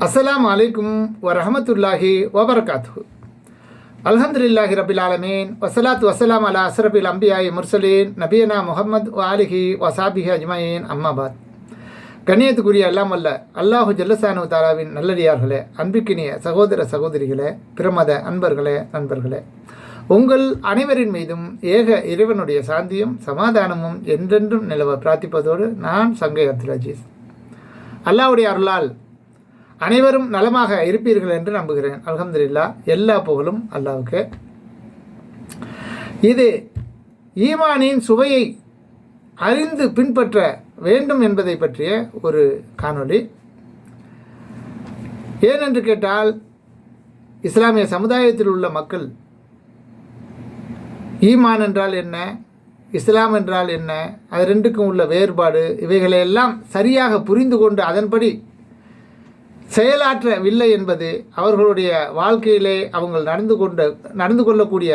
அஸ்லாம் அலைக்கும் வரஹமத்துல்லாஹி வபர்காத்து அல்ஹம்துலில்லாஹி ரபில் ஆலமீன் வசலாத் வசலாம் அலா அஸ்ரபில் அம்பியாய் முர்சலீன் நபியனா முகமது வாலிஹி வசாபிஹி அஜ்மயின் அம்மாபாத் கண்ணியத்துக்குரிய எல்லாம் அல்ல அல்லாஹு ஜல்லசானு தாலாவின் நல்லடியார்களே அன்பிக்கினிய சகோதர சகோதரிகளே பிரமத அன்பர்களே நண்பர்களே. உங்கள் அனைவரின் மீதும் ஏக இறைவனுடைய சாந்தியும் சமாதானமும் என்றென்றும் நிலவ பிரார்த்திப்பதோடு நான் சங்கை அப்துல் அல்லாவுடைய அருளால் அனைவரும் நலமாக இருப்பீர்கள் என்று நம்புகிறேன். அலமதுல்லா எல்லா புகழும் அல்லாவுக்கு. இது ஈமானின் சுவையை அறிந்து பின்பற்ற வேண்டும் என்பதை பற்றிய ஒரு காணொளி. ஏனென்று கேட்டால் இஸ்லாமிய சமுதாயத்தில் உள்ள மக்கள் ஈமான் என்றால் என்ன இஸ்லாம் என்றால் என்ன அது ரெண்டுக்கும் உள்ள வேறுபாடு இவைகளை எல்லாம் சரியாக புரிந்து கொண்டு அதன்படி செயலாற்றவில்லை என்பது அவர்களுடைய வாழ்க்கையிலே அவங்க நடந்து கொண்ட நடந்து கொள்ளக்கூடிய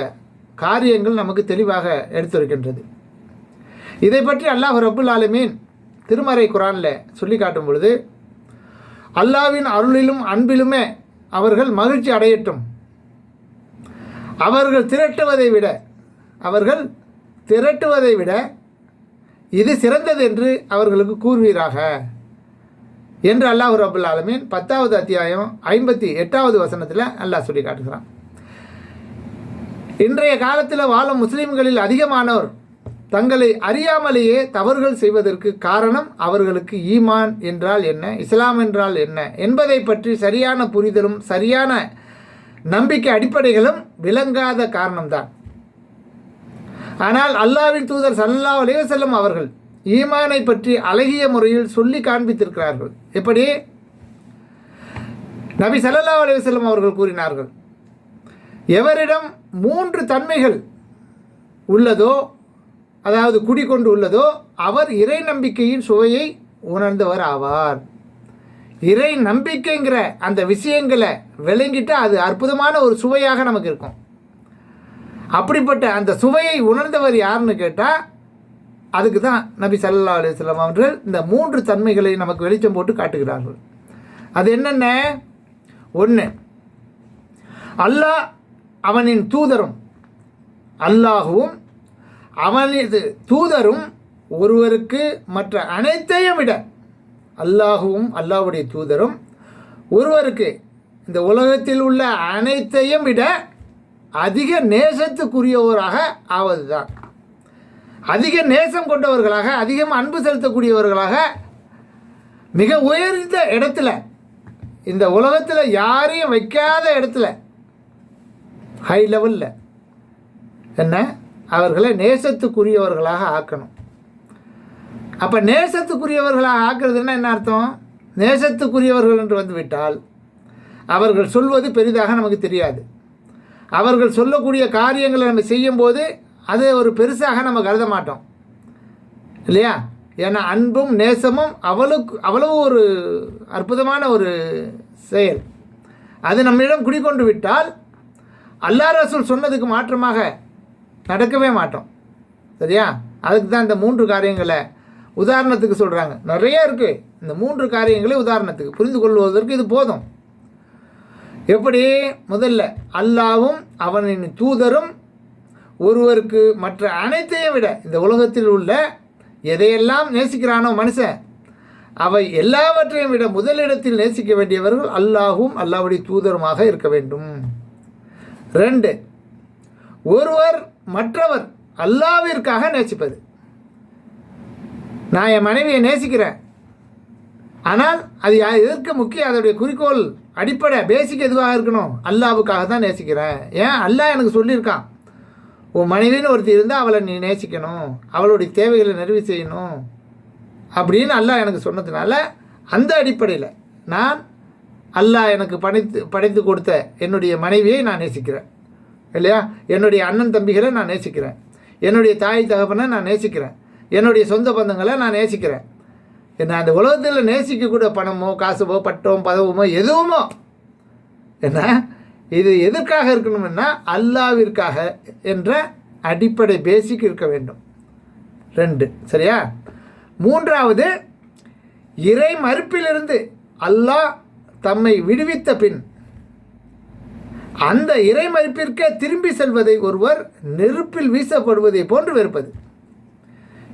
காரியங்கள் நமக்கு தெளிவாக எடுத்துரைக்கின்றது. இதை பற்றி அல்லாஹ் ரபுல் ஆலமீன் திருமறை குரானில் சொல்லி காட்டும் பொழுது அல்லாவின் அருளிலும் அன்பிலுமே அவர்கள் மகிழ்ச்சி அடையட்டும். அவர்கள் திரட்டுவதை விட அவர்கள் திரட்டுவதை விட இது சிறந்தது என்று அவர்களுக்கு கூறுவீராக. என்று அல்லாஹ் ரபுல் ஆலமீன் பத்தாவது அத்தியாயம் ஐம்பத்தி எட்டாவது வசனத்தில் அல்லாஹ் சொல்லி காட்டுகிறான். இன்றைய காலத்தில் வாழும் முஸ்லீம்களில் அதிகமானோர் தங்களை அறியாமலேயே தவறுகள் செய்வதற்கு காரணம் அவர்களுக்கு ஈமான் என்றால் என்ன இஸ்லாம் என்றால் என்ன என்பதை பற்றி சரியான புரிதலும் சரியான நம்பிக்கை அடிப்படைகளும் விளங்காத காரணம்தான். ஆனால் அல்லாவின் தூதர் சல்லா அலைவசல்லம் அவர்கள் ஈமானை பற்றி அழகிய முறையில் சொல்லி காண்பித்திருக்கிறார்கள். எப்படி? நபி சல்லல்லா அலுவலம் அவர்கள் கூறினார்கள் எவரிடம் மூன்று தன்மைகள் உள்ளதோ அதாவது குடிக்கொண்டு உள்ளதோ அவர் இறை நம்பிக்கையின் சுவையை உணர்ந்தவர் ஆவார். இறை நம்பிக்கைங்கிற அந்த விஷயங்களை விளங்கிட்டு அது அற்புதமான ஒரு சுவையாக நமக்கு இருக்கும். அப்படிப்பட்ட அந்த சுவையை உணர்ந்தவர் யாருன்னு கேட்டால் அதுக்கு தான் நபி சல்லா அலுவலாம் அவர்கள் இந்த மூன்று தன்மைகளை நமக்கு வெளிச்சம் போட்டு காட்டுகிறார்கள். அது என்னென்ன? ஒன்று அல்லாஹ் அவனின் தூதரும் அல்லாஹுவும் அவனது தூதரும் ஒருவருக்கு மற்ற அனைத்தையும் விட அல்லாஹுவும் அல்லாஹுடைய தூதரும் ஒருவருக்கு இந்த உலகத்தில் உள்ள அனைத்தையும் விட அதிக நேசத்துக்குரியவராக ஆவது தான் அதிக நேசம் கொண்டவர்களாக அதிகம் அன்பு செலுத்தக்கூடியவர்களாக மிக உயர்ந்த இடத்துல இந்த உலகத்தில் யாரையும் வைக்காத இடத்துல ஹை லெவலில் என்ன? அவர்களை நேசத்துக்குரியவர்களாக ஆக்கணும். அப்போ நேசத்துக்குரியவர்களாக ஆக்குறதுன்னா என்ன அர்த்தம்? நேசத்துக்குரியவர்கள் என்று வந்துவிட்டால் அவர்கள் சொல்வது பெரிதாக நமக்கு தெரியாது. அவர்கள் சொல்லக்கூடிய காரியங்களை நம்ம செய்யும்போது அது ஒரு பெருசாக நம்ம கருத மாட்டோம். இல்லையா? ஏன்னா அன்பும் நேசமும் அவ்வளவுக்கு அவ்வளவு ஒரு அற்புதமான ஒரு செயல். அது நம்மிடம் குடிக்கொண்டு விட்டால் அல்லா ரசூல் சொன்னதுக்கு மாற்றமாக நடக்கவே மாட்டோம். சரியா? அதுக்கு தான் இந்த மூன்று காரியங்களை உதாரணத்துக்கு சொல்கிறாங்க நிறைய இருக்குது இந்த மூன்று காரியங்களே உதாரணத்துக்கு புரிந்து கொள்வதற்கு இது போதும். எப்படி? முதல்ல அல்லாவும் அவனின் தூதரும் ஒருவருக்கு மற்ற அனைத்தையும் விட இந்த உலகத்தில் உள்ள எதையெல்லாம் நேசிக்கிறானோ மனுஷன் அவை எல்லாவற்றையும் விட முதலிடத்தில் நேசிக்க வேண்டியவர்கள் அல்லாஹும் அல்லாவுடைய தூதருமாக இருக்க வேண்டும். ரெண்டு ஒருவர் மற்றவர் அல்லாவிற்காக நேசிப்பது. நான் என் மனைவியை நேசிக்கிறேன் ஆனால் அது எதற்கு முக்கியம்? அதோடைய குறிக்கோள் அடிப்படை பேசிக் எதுவாக இருக்கணும்? அல்லாவுக்காக தான் நேசிக்கிறேன். ஏன்? அல்லாஹ் எனக்கு சொல்லியிருக்கான். உன் மனைவின்னு ஒருத்தி இருந்தால் அவளை நீ நேசிக்கணும். அவளுடைய தேவைகளை நிறைவு செய்யணும். அப்படின்னு அல்லாஹ் எனக்கு சொன்னதுனால அந்த அடிப்படையில் நான் அல்லாஹ் எனக்கு படைத்து படைத்து கொடுத்த என்னுடைய மனைவியை நான் நேசிக்கிறேன். இல்லையா? என்னுடைய அண்ணன் தம்பிகளை நான் நேசிக்கிறேன். என்னுடைய தாய் தகப்பனை நான் நேசிக்கிறேன். என்னுடைய சொந்த பந்தங்களை நான் நேசிக்கிறேன். என்ன அந்த உலகத்தில் நேசிக்கக்கூட பணமோ காசுவோ பட்டமோ பதவமோ எதுவுமோ என்ன? இது எதற்காக இருக்கணும்னா அல்லாவிற்காக என்ற அடிப்படை பேசிக் இருக்க வேண்டும். ரெண்டு சரியா? மூன்றாவது இறை மறுப்பிலிருந்து அல்லாஹ் தம்மை விடுவித்த பின் அந்த இறை மறுப்பிற்கே திரும்பி செல்வதை ஒருவர் நெருப்பில் வீசப்படுவதை போன்று வெறுப்பது.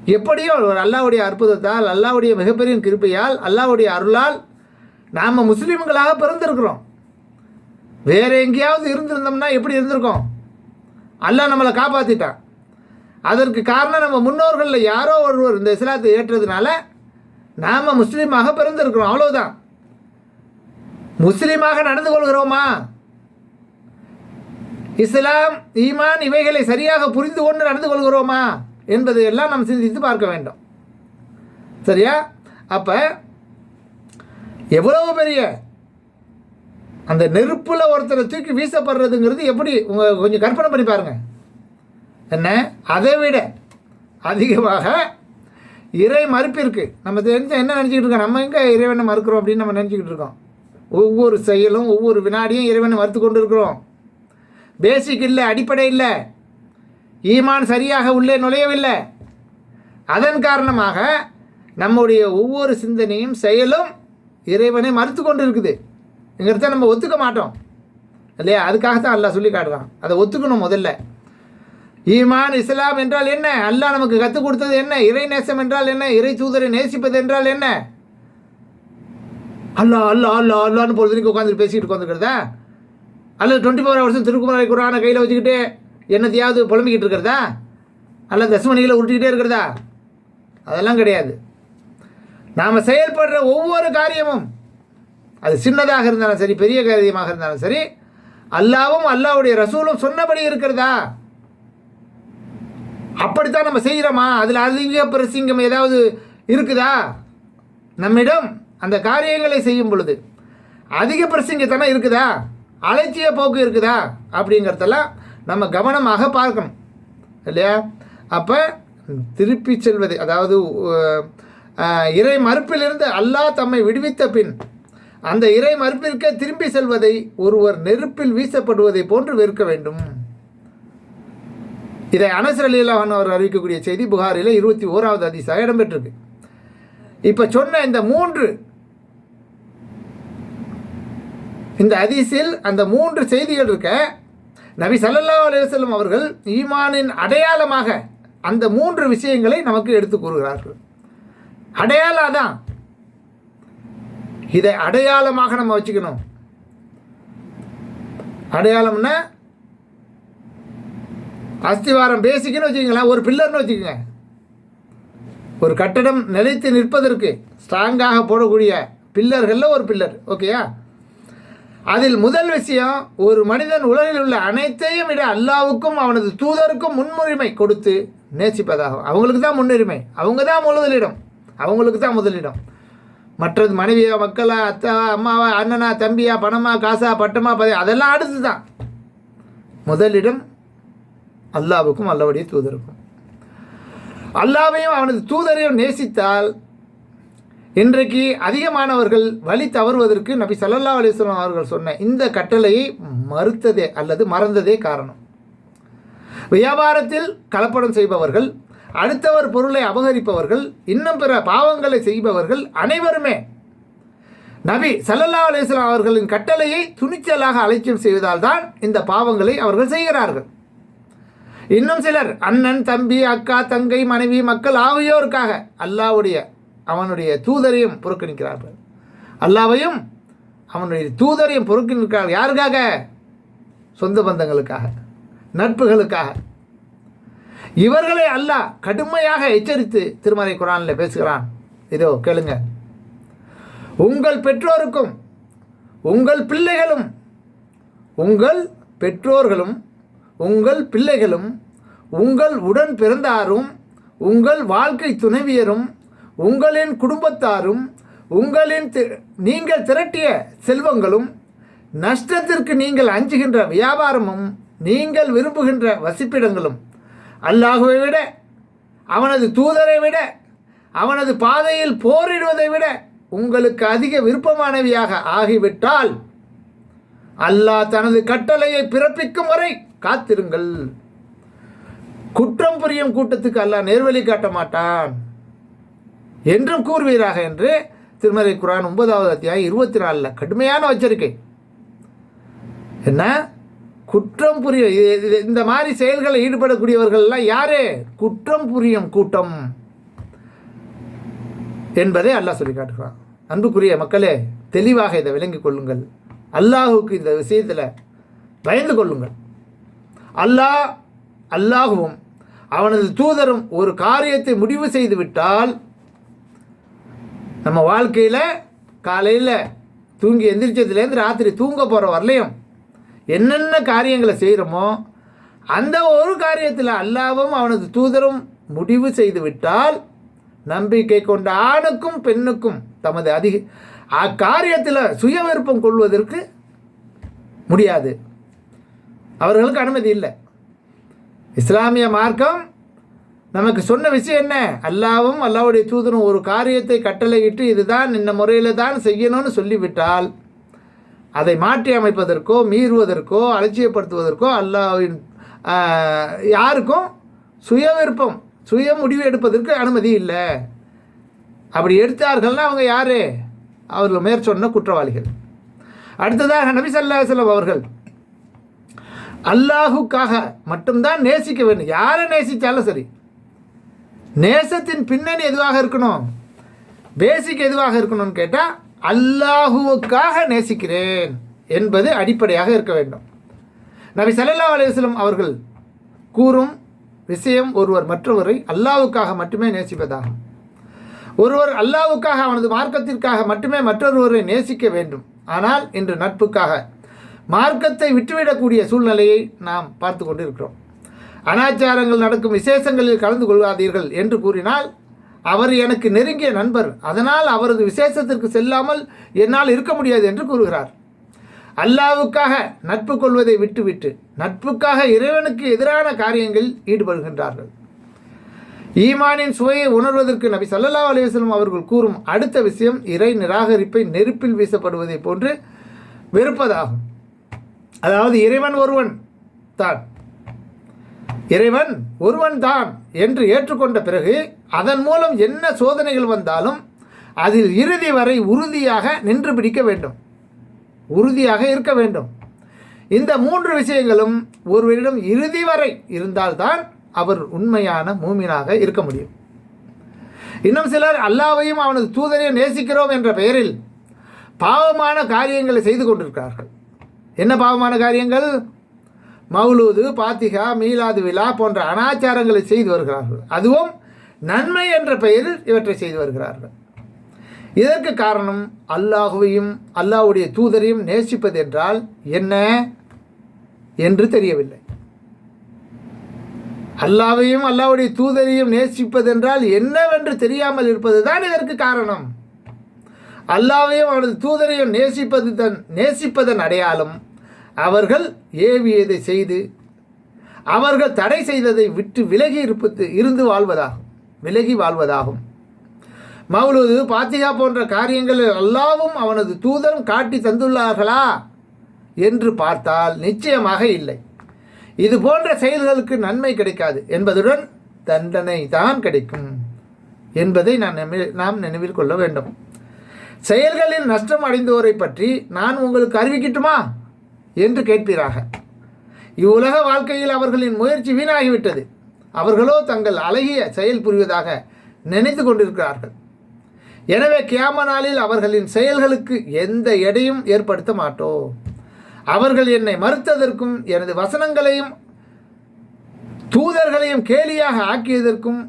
எப்படியோ ஒரு அல்லாவுடைய அற்புதத்தால் அல்லாவுடைய மிகப்பெரிய கிருப்பையால் அல்லாவுடைய அருளால் நாம் முஸ்லீம்களாக பிறந்திருக்கிறோம். வேறு எங்கேயாவது இருந்திருந்தோம்னா எப்படி இருந்திருக்கோம்? அல்லாஹ் நம்மளை காப்பாற்றிட்டான் அதற்கு காரணம் நம்ம முன்னோர்களில் யாரோ ஒருவர் இந்த இஸ்லாத்தை ஏற்றதுனால நாம் முஸ்லீமாக பிறந்திருக்கிறோம் அவ்வளோதான் முஸ்லீமாக நடந்து கொள்கிறோமா? இஸ்லாம் ஈமான் இவைகளை சரியாக புரிந்து கொண்டு நடந்து கொள்கிறோமா? என்பதை எல்லாம் நாம் சிந்தித்து பார்க்க வேண்டும். சரியா? அப்போ எவ்வளவு பெரிய அந்த நெருப்பில் ஒருத்தரை தூக்கி வீசப்படுறதுங்கிறது எப்படி உங்கள் கொஞ்சம் கற்பனை பண்ணி பாருங்கள் என்ன? அதை விட அதிகமாக இறை மறுப்பிருக்கு நம்ம தெரிஞ்ச என்ன நினச்சிக்கிட்டு இருக்கோம்? நம்ம எங்கே இறைவனை மறுக்கிறோம் அப்படின்னு நம்ம நினச்சிக்கிட்டு இருக்கோம். ஒவ்வொரு செயலும் ஒவ்வொரு வினாடியும் இறைவனை மறுத்து கொண்டு இருக்கிறோம் பேசிக் இல்லை அடிப்படை இல்லை. ஈமான் சரியாக உள்ளே நுழையவில்லை. அதன் காரணமாக நம்முடைய ஒவ்வொரு சிந்தனையும் செயலும் இறைவனை மறுத்து கொண்டு இருக்குது இங்கிறத நம்ம ஒத்துக்க மாட்டோம். இல்லையா? அதுக்காகத்தான் அல்லாஹ் சொல்லி காட்டுறான். அதை ஒத்துக்கணும் முதல்ல. ஈமான் இஸ்லாம் என்றால் என்ன? அல்லாஹ் நமக்கு கற்றுக் கொடுத்தது என்ன? இறை நேசம் என்றால் என்ன? இறை தூதரை நேசிப்பது என்றால் என்ன? அல்லா அல்லா அல்லா அல்லான்னு பொழுதுக்கு உட்காந்து பேசிக்கிட்டு உட்காந்துருக்கிறதா அல்லது டுவெண்ட்டி ஃபோர் ஹவர்ஸும் திருக்குமலை குரானை கையில் வச்சுக்கிட்டு என்னத்தையாவது புலம்பிக்கிட்டு இருக்கிறதா? அல்ல தசுமணிகளை உருட்டிக்கிட்டே இருக்கிறதா? அதெல்லாம் கிடையாது. நாம் செயல்படுற ஒவ்வொரு காரியமும் அது சின்னதாக இருந்தாலும் சரி பெரிய காரியமாக இருந்தாலும் சரி அல்லாவும் அல்லாவுடைய ரசூலும் சொன்னபடி இருக்கிறதா? அப்படித்தான் நம்ம செய்கிறோமா? அதில் அதிக பிரசிங்கம் ஏதாவது இருக்குதா? நம்மிடம் அந்த காரியங்களை செய்யும் பொழுது அதிக பிரசிங்கத்தனம் இருக்குதா? அலட்சிய போக்கு இருக்குதா? அப்படிங்கிறதெல்லாம் நம்ம கவனமாக பார்க்கணும். இல்லையா? அப்போ திருப்பி செல்வது அதாவது இறை மறுப்பிலிருந்து அல்லாஹ் தம்மை விடுவித்த பின் அந்த இறை மறுப்பிற்கே திரும்பி செல்வதை ஒருவர் நெருப்பில் வீசப்படுவதை போன்று வெறுக்க வேண்டும். இதை அனசர் அலிலான் அவர் அறிவிக்கக்கூடிய செய்தி புகாரில் இருபத்தி ஓராவது அதிசாக இடம்பெற்றிருக்கு. இப்போ சொன்ன இந்த மூன்று இந்த அதிசில் அந்த மூன்று செய்திகள் இருக்க நபி சல்லா அலுவலம் அவர்கள் ஈமானின் அடையாளமாக அந்த மூன்று விஷயங்களை நமக்கு எடுத்து கூறுகிறார்கள். அடையாளம் தான் இதை அடையாளமாக நம்ம வச்சுக்கணும். அடையாளம்னா அஸ்திவாரம் பேசிக்கன்னு வச்சுக்கோங்களேன் ஒரு பில்லர்னு வச்சுக்கோங்க. ஒரு கட்டடம் நிலைத்து நிற்பதற்கு ஸ்ட்ராங்காக போடக்கூடிய பில்லர்களில் ஒரு பில்லர் ஓகேயா அதில் முதல் விஷயம் ஒரு மனிதன் உலகில் உள்ள அனைத்தையும் விட அல்லாவுக்கும் அவனது தூதருக்கும் முன்னுரிமை கொடுத்து நேசிப்பதாகும். அவங்களுக்கு தான் முன்னுரிமை. அவங்க தான் முதலிடம். அவங்களுக்கு தான் முதலிடம். மற்றது மனைவியா மக்களா அத்தா அம்மாவா அண்ணனா தம்பியா பணமா காசா பட்டமா பதவி அதெல்லாம் அடுத்து தான் முதலிடம் அல்லாவுக்கும் அல்லாவுடைய தூதருக்கும். அல்லாவையும் அவனது தூதரையும் நேசித்தால் இன்றைக்கு அதிகமானவர்கள் வழி தவறுவதற்கு நபி ஸல்லல்லாஹு அலிஸ்லாம் அவர்கள் சொன்ன இந்த கட்டளையை மறுத்ததே அல்லது மறந்ததே காரணம். வியாபாரத்தில் கலப்படம் செய்பவர்கள் அடுத்தவர் பொருளை அபகரிப்பவர்கள் இன்னும் பிற பாவங்களை செய்பவர்கள் அனைவருமே. நபி சல்லல்லா அலிஸ்லாம் அவர்களின் கட்டளையை துணிச்சலாக அலட்சியம் செய்வதால் தான் இந்த பாவங்களை அவர்கள் செய்கிறார்கள். இன்னும் சிலர் அண்ணன் தம்பி அக்கா தங்கை மனைவி மக்கள் ஆகியோருக்காக அல்லாவுடைய அவனுடைய தூதரையும் புறக்கணிக்கிறார்கள். அல்லாவையும் அவனுடைய தூதரையும் புறக்கணிக்கிறார்கள். யாருக்காக? சொந்த பந்தங்களுக்காக நட்புகளுக்காக. இவர்களை அல்லாஹ் கடுமையாக எச்சரித்து திருமறை குரானில் பேசுகிறான். இதோ கேளுங்க. உங்கள் பெற்றோருக்கும் உங்கள் பிள்ளைகளும் உங்கள் பெற்றோர்களும் உங்கள் பிள்ளைகளும் உங்கள் உடன் பிறந்தாரும் உங்கள் வாழ்க்கை துணைவியரும் உங்களின் குடும்பத்தாரும் உங்களின் தி- நீங்கள் திரட்டிய செல்வங்களும் நஷ்டத்திற்கு நீங்கள் அஞ்சுகின்ற வியாபாரமும் நீங்கள் விரும்புகின்ற வசிப்பிடங்களும் அல்லாஹுவை விட அவனது தூதரை விட அவனது பாதையில் போரிடுவதை விட உங்களுக்கு அதிக விருப்பமானவையாக ஆகிவிட்டால் அல்லாஹ் தனது கட்டளையை பிறப்பிக்கும் வரை காத்திருங்கள். குற்றம் புரியும் கூட்டத்துக்கு அல்லாஹ் நேர்வழி காட்ட மாட்டான். என்றும் கூறுவீராக என்று திருமறை குரான் ஒன்பதாவது அத்தியாயம் இருபத்தி நாலில் கடுமையான வச்சிருக்கேன் என்ன? குற்றம் புரிய இது- இது- இந்த மாதிரி செயல்களில் ஈடுபடக்கூடியவர்கள்லாம் யாரு? குற்றம் புரியும் கூட்டம் என்பதை அல்லாஹ் சொல்லி காட்டுகிறான். அன்புக்குரிய மக்களே தெளிவாக இதை விளங்கிக் கொள்ளுங்கள். அல்லாஹுக்கு இந்த விஷயத்தில் பயந்து கொள்ளுங்கள். அல்லாஹ் அல்லாஹுவும் அவனது தூதரும் ஒரு காரியத்தை முடிவு செய்து விட்டால் நம்ம வாழ்க்கையில் காலையில் தூங்கி எந்திரிச்சதுலேருந்து ராத்திரி தூங்க போகிற வரலையும் என்னென்ன காரியங்களை செய்கிறோமோ அந்த ஒரு காரியத்தில் அல்லாவும் அவனது தூதரும் முடிவு செய்து விட்டால் நம்பிக்கை கொண்ட ஆணுக்கும் பெண்ணுக்கும் தமது அதிக அக்காரியத்தில் சுய விருப்பம் கொள்வதற்கு முடியாது. அவர்களுக்கு அனுமதி இல்லை. இஸ்லாமிய மார்க்கம் நமக்கு சொன்ன விஷயம் என்ன? அல்லாவும் அல்லாவுடைய தூதரும் ஒரு காரியத்தை கட்டளையிட்டு இதுதான் இந்த முறையில் தான் செய்யணும்னு சொல்லிவிட்டால் அதை மாற்றி அமைப்பதற்கோ மீறுவதற்கோ அலட்சியப்படுத்துவதற்கோ அல்லாவின் யாருக்கும் சுய விருப்பம் சுய முடிவு எடுப்பதற்கு அனுமதி இல்லை. அப்படி எடுத்தார்கள்னா அவங்க யார்? அவர்கள் மேற்சொன்ன குற்றவாளிகள். அடுத்ததாக நபி ஸல்லல்லாஹு அலைஹி அவர்கள் அல்லாஹுக்காக மட்டும்தான் நேசிக்க வேண்டும். யாரை நேசித்தாலும் சரி. நேசத்தின் பின்னணி எதுவாக இருக்கணும்? பேசிக் எதுவாக இருக்கணும்னு கேட்டால் அல்லாஹுவுக்காக நேசிக்கிறேன் என்பது அடிப்படையாக இருக்க வேண்டும். நபி சல்லா அலுவலம் அவர்கள் கூறும் விஷயம் ஒருவர் மற்றவரை அல்லாஹ்வுக்காக மட்டுமே நேசிப்பதாகும். ஒருவர் அல்லாவுக்காக அவனது மார்க்கத்திற்காக மட்டுமே மற்றொருவரை நேசிக்க வேண்டும். ஆனால் இன்று நட்புக்காக மார்க்கத்தை விட்டுவிடக்கூடிய சூழ்நிலையை நாம் பார்த்து கொண்டிருக்கிறோம். அனாச்சாரங்கள் நடக்கும் விசேஷங்களில் கலந்து கொள்வாதீர்கள் என்று கூறினால் அவர் எனக்கு நெருங்கிய நண்பர். அதனால் அவரது விசேஷத்திற்கு செல்லாமல் என்னால் இருக்க முடியாது என்று கூறுகிறார். அல்லாவுக்காக நட்பு கொள்வதை விட்டுவிட்டு நட்புக்காக இறைவனுக்கு எதிரான காரியங்களில் ஈடுபடுகின்றார்கள். ஈமானின் சுவையை உணர்வதற்கு நபி சல்லா அலிவசலம் அவர்கள் கூறும் அடுத்த விஷயம் இறை நிராகரிப்பை நெருப்பில் வீசப்படுவதை போன்று வெறுப்பதாகும். அதாவது இறைவன் ஒருவன் தான். இறைவன் ஒருவன் தான் என்று ஏற்றுக்கொண்ட பிறகு அதன் மூலம் என்ன சோதனைகள் வந்தாலும் அதில் இறுதி வரை உறுதியாக நின்று பிடிக்க வேண்டும். உறுதியாக இருக்க வேண்டும். இந்த மூன்று விஷயங்களும் ஒருவரிடம் இறுதி வரை இருந்தால்தான் அவர் உண்மையான மூமினாக இருக்க முடியும். இன்னும் சிலர் அல்லாவையும் அவனது தூதரையும் நேசிக்கிறோம் என்ற பெயரில் பாவமான காரியங்களை செய்து கொண்டிருக்கிறார்கள். என்ன பாவமான காரியங்கள்? மௌலூது பாத்திகா மீலாது விழா போன்ற அனாச்சாரங்களை செய்து வருகிறார்கள். அதுவும் நன்மை என்ற பெயரில் இவற்றை செய்து வருகிறார்கள். இதற்கு காரணம் அல்லாஹுவையும் அல்லாஹ்வுடைய தூதரையும் நேசிப்பது என்றால் என்ன என்று தெரியவில்லை. அல்லாவையும் அல்லாஹ்வுடைய தூதரையும் நேசிப்பதென்றால் என்னவென்று தெரியாமல் இருப்பதுதான் இதற்கு காரணம். அல்லாவையும் அவனது தூதரையும் நேசிப்பது தன் நேசிப்பதன் அடையாளம் அவர்கள் ஏவியதை செய்து அவர்கள் தடை செய்ததை விட்டு விலகி இருப்பது இருந்து வாழ்வதாகும். விலகி வாழ்வதாகும். மௌலூது பாத்திகா போன்ற காரியங்கள் அல்லாவும் அவனது தூதரும் காட்டி தந்துள்ளார்களா? என்று பார்த்தால் நிச்சயமாக இல்லை. இது போன்ற செயல்களுக்கு நன்மை கிடைக்காது என்பதுடன் தண்டனை தான் கிடைக்கும் என்பதை நான் நாம் நினைவில் கொள்ள வேண்டும். செயல்களில் நஷ்டம் அடைந்தோரை பற்றி நான் உங்களுக்கு அறிவிக்கட்டுமா? என்று கேட்பீராக. இவ்வுலக வாழ்க்கையில் அவர்களின் முயற்சி வீணாகிவிட்டது. அவர்களோ தங்கள் அழகிய செயல் புரிவதாக நினைத்து கொண்டிருக்கிறார்கள். எனவே கியாம நாளில் அவர்களின் செயல்களுக்கு எந்த எடையும் ஏற்படுத்த மாட்டோம். அவர்கள் என்னை மறுத்ததற்கும் எனது வசனங்களையும் தூதர்களையும் கேலியாக ஆக்கியதற்கும்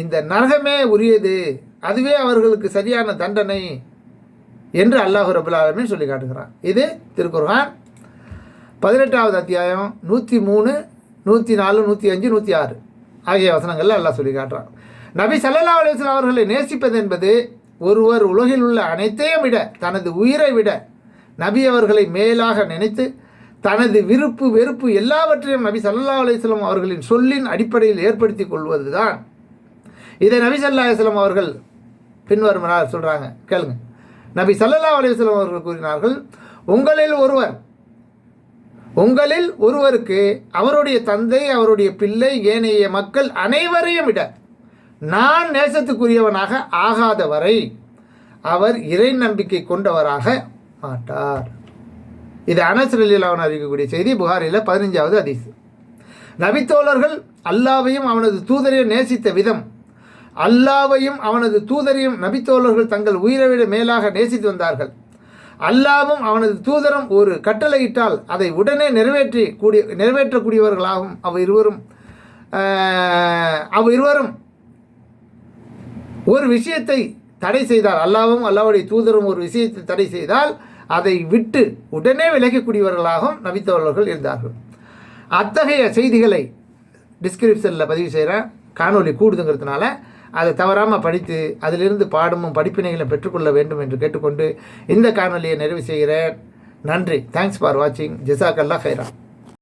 இந்த நரகமே உரியது. அதுவே அவர்களுக்கு சரியான தண்டனை என்று அல்லாஹு ரபுல் சொல்லி காட்டுகிறான். இது திருக்குர்ஹான் பதினெட்டாவது அத்தியாயம் நூற்றி மூணு நூற்றி நாலு நூற்றி அஞ்சு நூற்றி ஆறு. ஆகிய வசனங்களில் அல்லாஹ் சொல்லி காட்டுறான். நபி சல்லா அலைஹி அவர்களை நேசிப்பது என்பது ஒருவர் உலகில் உள்ள அனைத்தையும் விட தனது உயிரை விட நபி அவர்களை மேலாக நினைத்து தனது விருப்பு வெறுப்பு எல்லாவற்றையும் நபி சல்லா அலைஹி அவர்களின் சொல்லின் அடிப்படையில் ஏற்படுத்தி கொள்வதுதான். இதை நபி சல்லா அலைஹி அவர்கள் பின்வருமனால் சொல்கிறாங்க கேளுங்க. நபி சல்லா அலைஹி அவர்கள் கூறினார்கள் உங்களில் ஒருவர் உங்களில் ஒருவருக்கு அவருடைய தந்தை அவருடைய பிள்ளை ஏனைய மக்கள் அனைவரையும் விட நான் நேசத்துக்குரியவனாக ஆகாத வரை அவர் இறை நம்பிக்கை கொண்டவராக மாட்டார். இது அனஸ் அவன் அறிவிக்கக்கூடிய செய்தி புகாரில் பதினஞ்சாவது அதிசு நபித்தோழர்கள் அல்லாவையும் அவனது தூதரையும் நேசித்த விதம் அல்லாவையும் அவனது தூதரையும் நபித்தோழர்கள் தங்கள் உயிரை விட மேலாக நேசித்து வந்தார்கள். அல்லாவும் அவனது தூதரும் ஒரு கட்டளையிட்டால் அதை உடனே நிறைவேற்றி கூடிய நிறைவேற்றக்கூடியவர்களாகவும் அவ் இருவரும் ஆஹ், அவ் இருவரும் ஒரு விஷயத்தை தடை செய்தால் அல்லாவும் அல்லாவுடைய தூதரும் ஒரு விஷயத்தை தடை செய்தால் அதை விட்டு உடனே விலகக்கூடியவர்களாகவும் நபித்தவர்கள் இருந்தார்கள். அத்தகைய செய்திகளை டிஸ்கிரிப்ஷனில் பதிவு செய்கிறேன் காணொளி கூடுதுங்கிறதுனால அதை தவறாமல் படித்து அதிலிருந்து பாடமும் படிப்பினைகளும் பெற்றுக்கொள்ள வேண்டும் என்று கேட்டுக்கொண்டு இந்த காணொலியை நிறைவு செய்கிறேன். நன்றி. தேங்க்ஸ் ஃபார் வாட்சிங் ஜிசாக் அல்லா ஹைரா